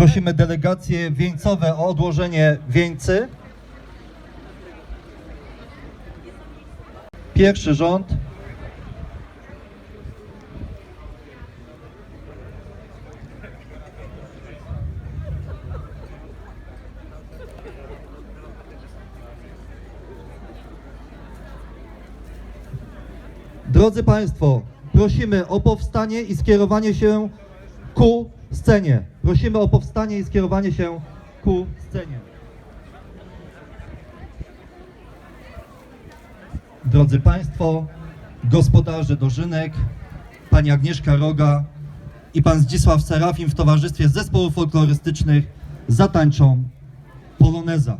Prosimy delegacje wieńcowe o odłożenie wieńcy. Pierwszy rząd. Drodzy Państwo, prosimy o powstanie i skierowanie się ku scenie. Prosimy o powstanie i skierowanie się ku scenie. Drodzy Państwo, gospodarze dożynek, Pani Agnieszka Roga i Pan Zdzisław Serafim w towarzystwie zespołów folklorystycznych zatańczą poloneza.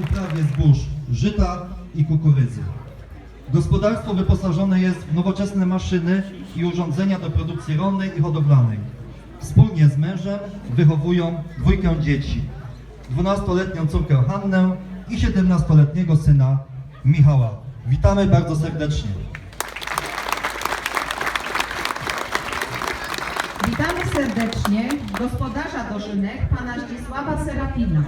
Uprawie zbóż, żyta i kukurydzy. Gospodarstwo wyposażone jest w nowoczesne maszyny i urządzenia do produkcji rolnej i hodowlanej. Wspólnie z mężem wychowują dwójkę dzieci. 12-letnią córkę Hannę i 17-letniego syna Michała. Witamy bardzo serdecznie. Witamy serdecznie gospodarza dożynek, pana Zdzisława Serafina.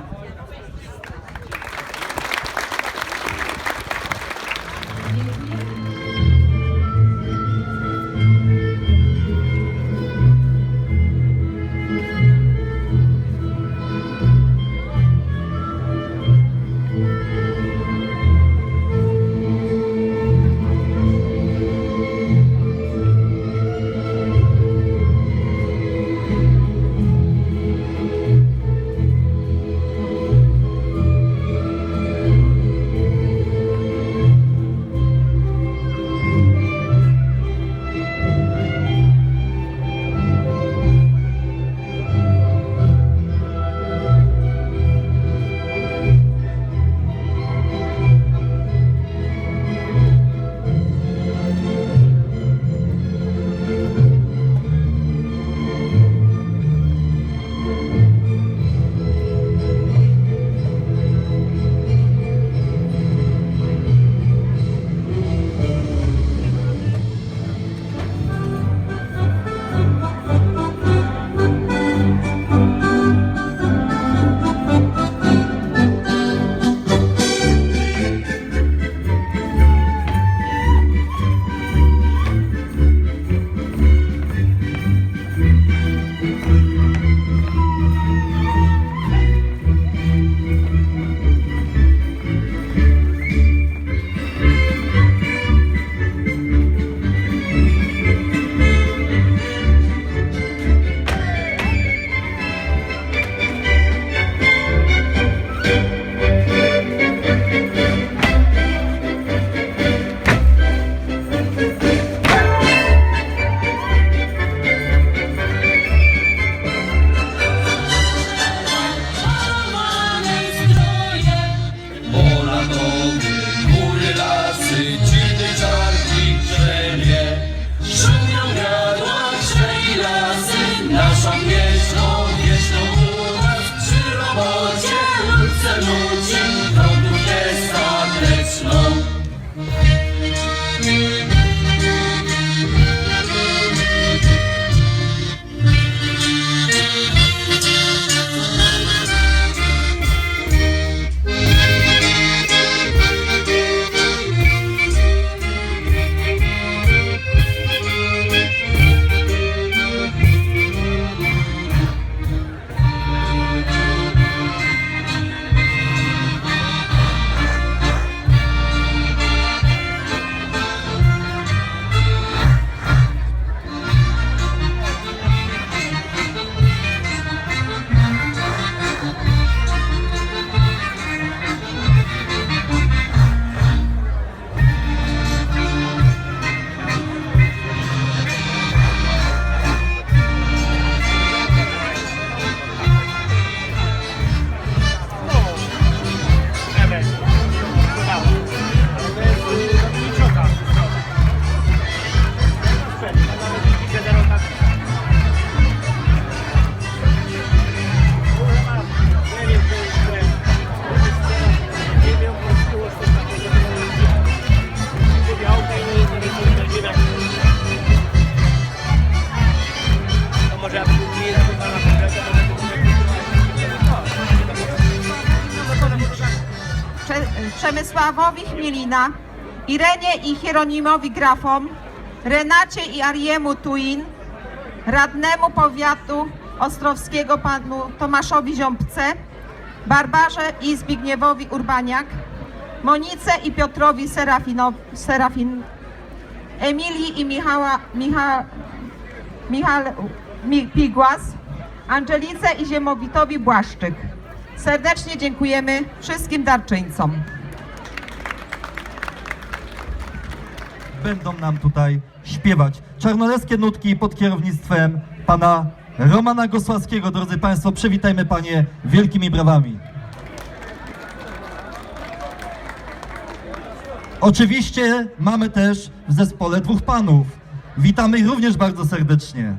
Przemysławowi Chmielina, Irenie i Hieronimowi Grafom, Renacie i Ariemu Tuin, radnemu powiatu ostrowskiego panu Tomaszowi Ziąbce, Barbarze i Zbigniewowi Urbaniak, Monice i Piotrowi Serafino, Serafin, Emilii i Michała, Micha, Michał Mi, Pigłas, Angelice i Ziemowitowi Błaszczyk. Serdecznie dziękujemy wszystkim darczyńcom. Będą nam tutaj śpiewać czarnoleskie nutki pod kierownictwem pana Romana Gosławskiego. Drodzy Państwo, przywitajmy Panie wielkimi brawami. Oczywiście mamy też w zespole dwóch panów. Witamy ich również bardzo serdecznie.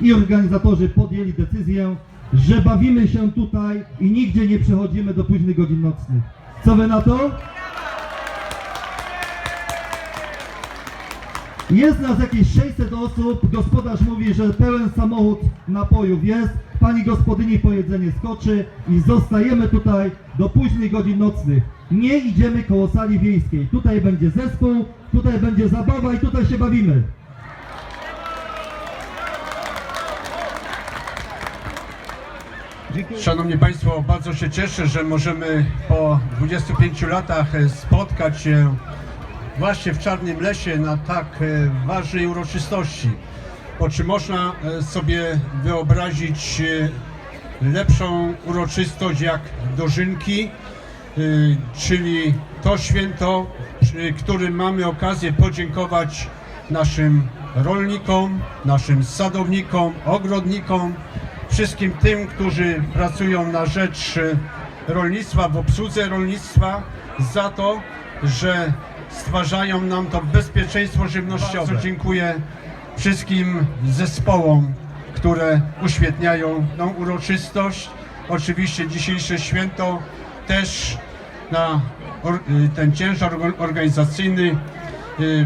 I organizatorzy podjęli decyzję, że bawimy się tutaj i nigdzie nie przechodzimy do późnych godzin nocnych. Co wy na to? Jest nas jakieś 600 osób, gospodarz mówi, że pełen samochód napojów jest, pani gospodyni po jedzenie skoczy i zostajemy tutaj do późnych godzin nocnych. Nie idziemy koło sali wiejskiej. Tutaj będzie zespół, tutaj będzie zabawa i tutaj się bawimy. Szanowni Państwo, bardzo się cieszę, że możemy po 25 latach e, spotkać się właśnie w Czarnym Lesie na tak e, ważnej uroczystości. Po czym można e, sobie wyobrazić lepszą uroczystość jak dożynki, czyli to święto, przy którym mamy okazję podziękować naszym rolnikom, naszym sadownikom, ogrodnikom, wszystkim tym, którzy pracują na rzecz y, rolnictwa, w obsłudze rolnictwa, za to, że stwarzają nam to bezpieczeństwo żywnościowe. Bardzo dziękuję wszystkim zespołom, które uświetniają tą uroczystość. Oczywiście dzisiejsze święto też na y, ten ciężar orga- organizacyjny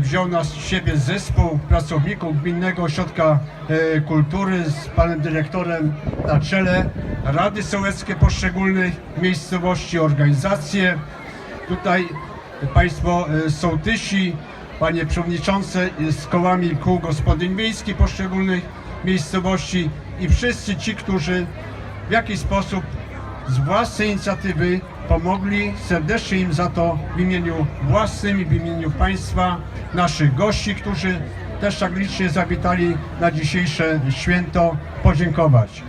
wziął na siebie zespół pracowników Gminnego Ośrodka y, Kultury z panem dyrektorem na czele, rady sołeckie poszczególnych miejscowości, organizacje. Tutaj Państwo y, sołtysi, Panie Przewodniczące y, z kołami kół gospodyń wiejskich poszczególnych miejscowości i wszyscy ci, którzy w jakiś sposób z własnej inicjatywy pomogli. Serdecznie im za to w imieniu własnym i w imieniu Państwa, naszych gości, którzy też tak licznie zawitali na dzisiejsze święto, podziękować.